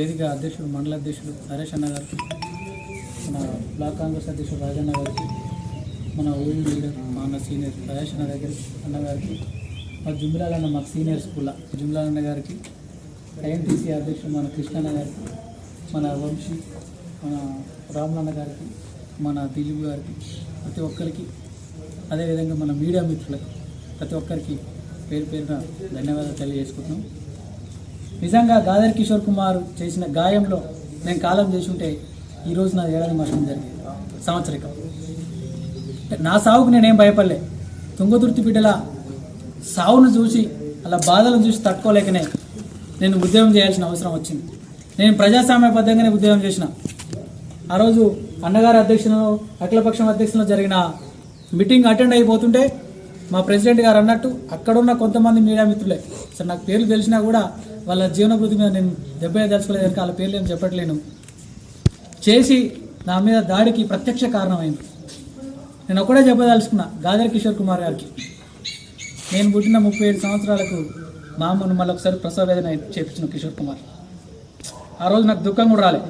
వేదిక అధ్యక్షుడు మండల అధ్యక్షుడు నరేష్ అన్న గారికి మన బ్లాక్ కాంగ్రెస్ అధ్యక్షుడు రాజన్న గారికి మన ఓల్డ్ లీడర్ మా అన్న సీనియర్ ప్రయాష్ అన్న దగ్గర అన్న గారికి మా జుమ్లాల్ అన్న మాకు సీనియర్ స్కూల్ జుమ్లాల్ అన్న గారికి ఐఎన్టీసీ అధ్యక్షుడు మన కృష్ణన్న గారికి మన వంశీ మన రాములన్న గారికి మన దిలీప్ గారికి ప్రతి ఒక్కరికి అదేవిధంగా మన మీడియా మిత్రులకు ప్రతి ఒక్కరికి పేరు పేరున ధన్యవాదాలు తెలియజేసుకుంటున్నాం. నిజంగా గాదర్ కిషోర్ కుమార్ చేసిన గాయంలో నేను కాలం చేసుంటే ఈరోజు నా ఏడాది మరణం జరిగింది. సంవత్సరికం. నా సావుకు నేనేం భయపడలే. తుంగతుర్తి బిడ్డల సావును చూసి అలా బాధలను చూసి తట్టుకోలేకనే నేను ఉద్యోగం చేయాల్సిన అవసరం వచ్చింది. నేను ప్రజాస్వామ్యబద్ధంగానే ఉద్యోగం చేసిన. ఆ రోజు అన్నగారి అధ్యక్షులను అఖిలపక్షం అధ్యక్షులను జరిగిన మీటింగ్ అటెండ్ అయిపోతుంటే మా ప్రెసిడెంట్ గారు అన్నట్టు అక్కడున్న కొంతమంది మీడియా మిత్రులే. సార్ నాకు పేర్లు తెలిసినా కూడా వాళ్ళ జీవనభృతి మీద నేను దెబ్బ తెలుసుకోలేదు కనుక వాళ్ళ పేర్లు ఏం చెప్పట్లేను. చేసి నా మీద దాడికి ప్రత్యక్ష కారణమైంది. నేను ఒకటే చెప్పదలుచుకున్నా గాదర్ కిషోర్ కుమార్ గారికి. నేను పుట్టిన ముప్పై ఏడు సంవత్సరాలకు మా అమ్మను మళ్ళీ ఒకసారి ప్రసవ వేదన చేపించిన కిషోర్ కుమార్. ఆ రోజు నాకు దుఃఖం కూడా రాలే.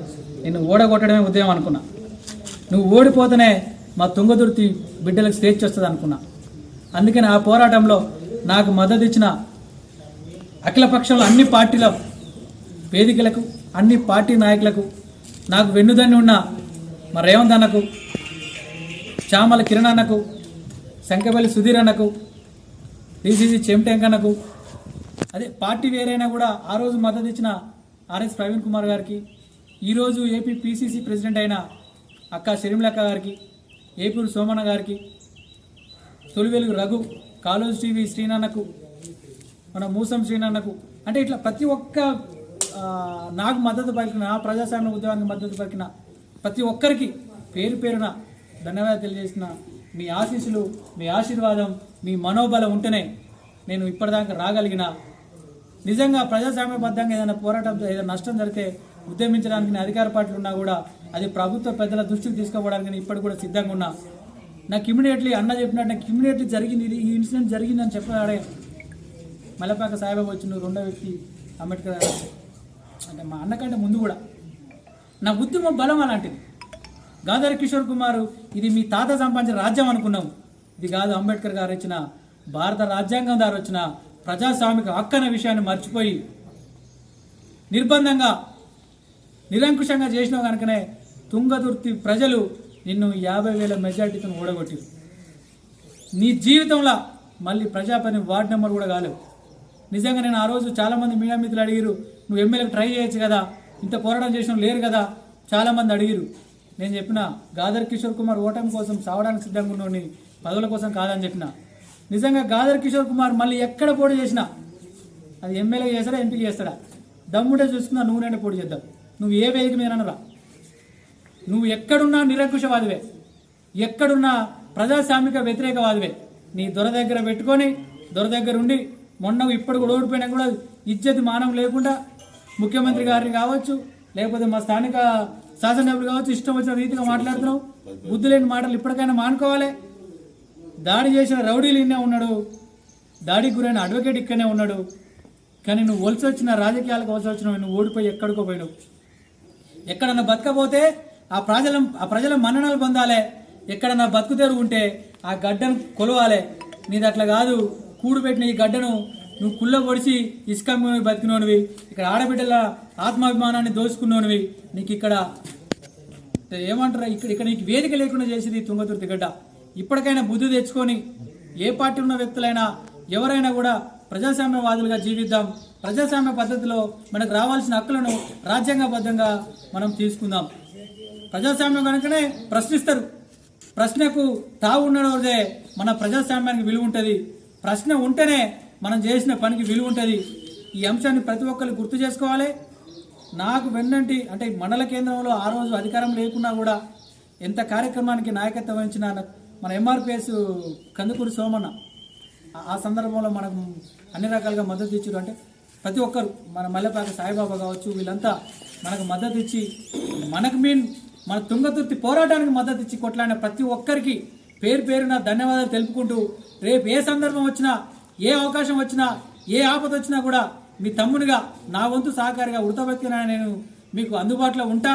నేను ఓడగొట్టడమే ఉదయం అనుకున్నా. నువ్వు ఓడిపోతేనే మా తుంగదుర్తి బిడ్డలకు స్వేచ్ఛ వస్తుంది అనుకున్నా అందుకని ఆ పోరాటంలో నాకు మద్దతు ఇచ్చిన అఖిలపక్షంలో అన్ని పార్టీల వేదికలకు అన్ని పార్టీ నాయకులకు నాకు వెన్నుదన్ని ఉన్న మా రేవంత్ అన్నకు చామల కిరణ్ అన్నకు శంకపల్లి సుధీర్ అన్నకు డీసీసీ చెంటెంకన్నకు అదే పార్టీ వేరైనా కూడా ఆ రోజు మద్దతు ఇచ్చిన ఆర్ఎస్ ప్రవీణ్ కుమార్ గారికి ఈరోజు ఏపీ పీసీసీ ప్రెసిడెంట్ అయిన అక్క షర్మిలక్క గారికి ఏపూరు సోమన్న గారికి తొలివెలుగు రఘు కాలోజీ టీవీ శ్రీనాన్నకు మన మూసం శ్రీనాన్నకు అంటే ఇట్లా ప్రతి ఒక్క నాకు మద్దతు పలికిన ప్రజాస్వామ్య ఉద్యమానికి మద్దతు పలికిన ప్రతి ఒక్కరికి పేరు పేరున ధన్యవాదాలు తెలియజేసిన మీ ఆశీస్సులు మీ ఆశీర్వాదం మీ మనోబలం ఉంటేనే నేను ఇప్పటిదాకా రాగలిగిన. నిజంగా ప్రజాస్వామ్యబద్ధంగా ఏదైనా పోరాటం ఏదైనా నష్టం జరిగితే ఉద్యమించడానికి అధికార పార్టీలు ఉన్నా కూడా అది ప్రభుత్వ పెద్దల దృష్టికి తీసుకోవడానికి ఇప్పటికి కూడా సిద్ధంగా ఉన్నా. నాకు ఇమీడియట్లీ అన్న చెప్పినట్టు నాకు ఇమీడియట్లీ జరిగింది ఇది ఈ ఇన్సిడెంట్ జరిగిందని చెప్పాడే మలపాక సాయిబాబా వచ్చిన రెండో వ్యక్తి అంబేద్కర్ అంటే మా అన్నకంటే ముందు కూడా. నా ఉద్యమం బలం అలాంటిది. గాదారి కిషోర్ కుమార్ ఇది మీ తాత సంపాదించిన రాజ్యం అనుకున్నాం. ఇది కాదు అంబేద్కర్ గారు ఇచ్చిన భారత రాజ్యాంగం ద్వారా వచ్చిన ప్రజాస్వామిక హక్కు అనే విషయాన్ని మర్చిపోయి నిర్బంధంగా నిరంకుశంగా చేసినావు కనుకనే తుంగతుర్తి ప్రజలు నిన్ను యాభై వేల మెజార్టీతో ఓడగొట్టిరు నీ జీవితంలో మళ్ళీ ప్రజాపతి వార్డు నెంబర్ కూడా కాలేవు నిజంగా నేను ఆ రోజు చాలామంది మీడియా మిత్రులు అడిగిరు నువ్వు ఎమ్మెల్యేకి ట్రై చేయొచ్చు కదా ఇంత పోరాటం చేసిన లేరు కదా చాలామంది అడిగిరు. నేను చెప్పిన గాదర్ కిషోర్ కుమార్ ఓటమి కోసం సావడానికి సిద్ధంగా ఉన్నోడిని పదవుల కోసం కాదని చెప్పిన. నిజంగా గాదర్ కిషోర్ కుమార్ మళ్ళీ ఎక్కడ పోటీ చేసినా అది ఎమ్మెల్యే చేస్తాడా ఎంపీకి చేస్తాడా? దమ్ముడే చూసుకున్నా నువ్వు నేను పోటీ చేద్దాం. నువ్వు ఏ వేదిక మీద అనరా నువ్వు ఎక్కడున్నా నిరంకుశవాదివే. ఎక్కడున్నా ప్రజాస్వామిక వ్యతిరేకవాదివే. నీ దొర దగ్గర పెట్టుకొని దొర దగ్గర ఉండి మొన్న ఇప్పుడు కూడా ఓడిపోయినా కూడా ఇజ్జతి మానం లేకుండా ముఖ్యమంత్రి గారిని కావచ్చు లేకపోతే మా స్థానిక శాసనసభ్యులు కావచ్చు ఇష్టం వచ్చిన రీతిగా మాట్లాడుతున్నావు. బుద్ధి లేని మాటలు ఇప్పటికైనా మానుకోవాలి. దాడి చేసిన రౌడీలు ఇన్నే ఉన్నాడు. దాడికి గురైన అడ్వకేట్ ఇక్కడనే ఉన్నాడు. కానీ నువ్వు వలస వచ్చిన రాజకీయాలకు వలస వచ్చిన నువ్వు ఓడిపోయి ఎక్కడికో పోయినావు. ఎక్కడన్నా బతకపోతే ఆ ప్రజల ఆ ప్రజల మన్ననలు పొందాలి. ఎక్కడన్నా బతుకు తెరువు ఉంటే ఆ గడ్డను కొలవాలి. నీది అట్లా కాదు. కూడు పెట్టిన ఈ గడ్డను నువ్వు కుళ్ళ పొడిచి ఇసుక బతికినోనివి. ఇక్కడ ఆడబిడ్డల ఆత్మాభిమానాన్ని దోచుకున్నోనివి. నీకు ఇక్కడ ఏమంటారు? ఇక్కడ ఇక్కడ నీకు వేదిక లేకుండా చేసేది తుంగతుర్తి గడ్డ. ఇప్పటికైనా బుద్ధి తెచ్చుకొని ఏ పార్టీ ఉన్న వ్యక్తులైనా ఎవరైనా కూడా ప్రజాస్వామ్యవాదులుగా జీవిద్దాం. ప్రజాస్వామ్య పద్ధతిలో మనకు రావాల్సిన హక్కులను రాజ్యాంగబద్ధంగా మనం తీసుకుందాం. ప్రజాస్వామ్యం కనుకనే ప్రశ్నిస్తారు. ప్రశ్నకు తావు ఉన్నదే మన ప్రజాస్వామ్యానికి విలువ ఉంటుంది. ప్రశ్న ఉంటేనే మనం చేసిన పనికి విలువ ఉంటుంది. ఈ అంశాన్ని ప్రతి ఒక్కరు గుర్తు చేసుకోవాలి. నాకు వెన్నంటి అంటే మండల కేంద్రంలో ఆ రోజు అధికారం లేకున్నా కూడా ఎంత కార్యక్రమానికి నాయకత్వం వహించిన మన ఎంఆర్పిఎస్ కందుకూరి సోమన్న ఆ- ఆ సందర్భంలో మనకు అన్ని రకాలుగా మద్దతు ఇచ్చారు. అంటే ప్రతి ఒక్కరు మన మల్లెపాక సాయిబాబా కావచ్చు వీళ్ళంతా మనకు మద్దతు ఇచ్చి మనకు మీన్ మన తుంగతుర్తి పోరాటానికి మద్దతు ఇచ్చి కొట్లాడిన ప్రతి ఒక్కరికి పేరు పేరున ధన్యవాదాలు తెలుపుకుంటూ రేపు ఏ సందర్భం వచ్చినా ఏ అవకాశం వచ్చినా ఏ ఆపద వచ్చినా కూడా మీ తమ్మునిగా నా వంతు సహకారిగా ఉడతబెత్తిన నేను మీకు అందుబాటులో ఉంటా.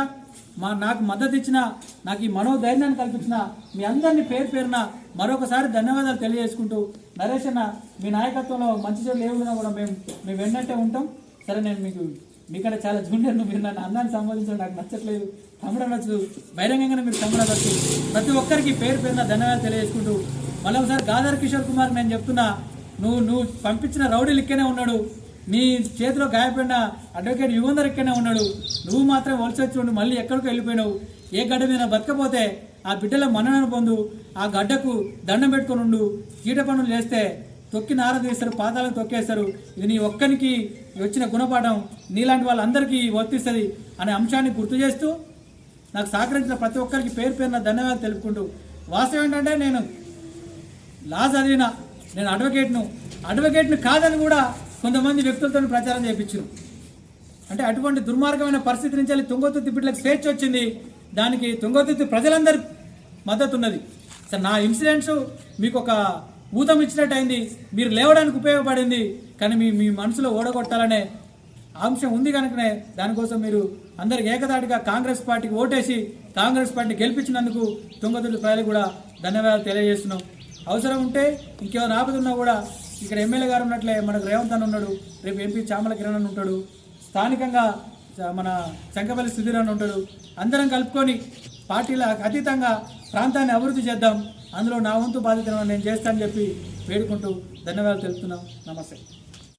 మా నాకు మద్దతు ఇచ్చిన నాకు ఈ మనోధైర్యాన్ని కల్పించిన మీ అందరినీ పేరు పేరున మరొకసారి ధన్యవాదాలు తెలియజేసుకుంటూ నరేష్ అన్న మీ నాయకత్వంలో మంచి చెడు ఏమున్నా కూడా మేము మేము వెన్నట్టే ఉంటాం. సరే నేను మీకు మీకంటే చాలా జూనియర్ను మీరు నన్ను అన్నాన్ని సంబంధించడం నాకు నచ్చట్లేదు. తమ్ముడు అనొచ్చు. బహిరంగంగానే మీరు తమ్ముడు అనొచ్చు. ప్రతి ఒక్కరికి పేరు పేరున ధన్యవాదాలు తెలియజేసుకుంటూ మళ్ళీ ఒకసారి గాదర్ కిషోర్ కుమార్ నేను చెప్తున్నా నువ్వు నువ్వు పంపించిన రౌడీలు ఇక్కనే ఉన్నాడు. నీ చేతిలో గాయపడిన అడ్వకేట్ యువందర్ ఇక్కనే ఉన్నాడు. నువ్వు మాత్రం వలస వచ్చి ఉండు మళ్ళీ ఎక్కడికో వెళ్ళిపోయినావు. ఏ గడ్డ మీద బతకపోతే ఆ బిడ్డల మన్ననను పొందు ఆ గడ్డకు దండం పెట్టుకొని ఉండు. కీట పనులు చేస్తే తొక్కి నార తీస్తారు తొక్కేస్తారు. ఇది నీ ఒక్కనికి వచ్చిన గుణపాఠం. నీలాంటి వాళ్ళందరికీ వర్తిస్తుంది అనే అంశాన్ని గుర్తు చేస్తూ నాకు సహకరించిన ప్రతి ఒక్కరికి పేరు పేరున ధన్యవాదాలు తెలుపుకుంటూ వాస్తవం ఏంటంటే నేను లా చదివిన నేను అడ్వకేట్ను అడ్వకేట్ను కాదని కూడా కొంతమంది వ్యక్తులతో ప్రచారం చేయించారు. అంటే అటువంటి దుర్మార్గమైన పరిస్థితి నుంచి వెళ్ళి తుంగతుర్తి బిడ్డలకు స్వేచ్ఛ వచ్చింది దానికి తుంగతుర్తి ప్రజలందరి మద్దతు ఉన్నది. సార్ నా ఇన్సిడెంట్స్ మీకు ఒక ఊతం ఇచ్చినట్టు అయింది మీరు లేవడానికి ఉపయోగపడింది కానీ మీ మీ మనసులో ఓడగొట్టాలనే అంశం ఉంది కనుకనే దానికోసం మీరు అందరికి ఏకదాటిగా కాంగ్రెస్ పార్టీకి ఓటేసి కాంగ్రెస్ పార్టీని గెలిపించినందుకు తుంగతుడి ప్రజలు కూడా ధన్యవాదాలు తెలియజేస్తున్నాం. అవసరం ఉంటే ఇంకేమైనా ఆపదున్నా కూడా ఇక్కడ ఎమ్మెల్యే గారు ఉన్నట్లే మనకు రేవంత్ అని ఉన్నాడు రేపు ఎంపీ చామల కిరణ్ అని ఉంటాడు స్థానికంగా చ- మన శంకపల్లి సుధీర్ అని ఉంటాడు. అందరం కలుపుకొని పార్టీల అతీతంగా ప్రాంతాన్ని అభివృద్ధి చేద్దాం. అందులో నా వంతు బాధ్యతను నేను చేస్తానని చెప్పి వేడుకుంటూ ధన్యవాదాలు తెలుపుతున్నాం. నమస్తే.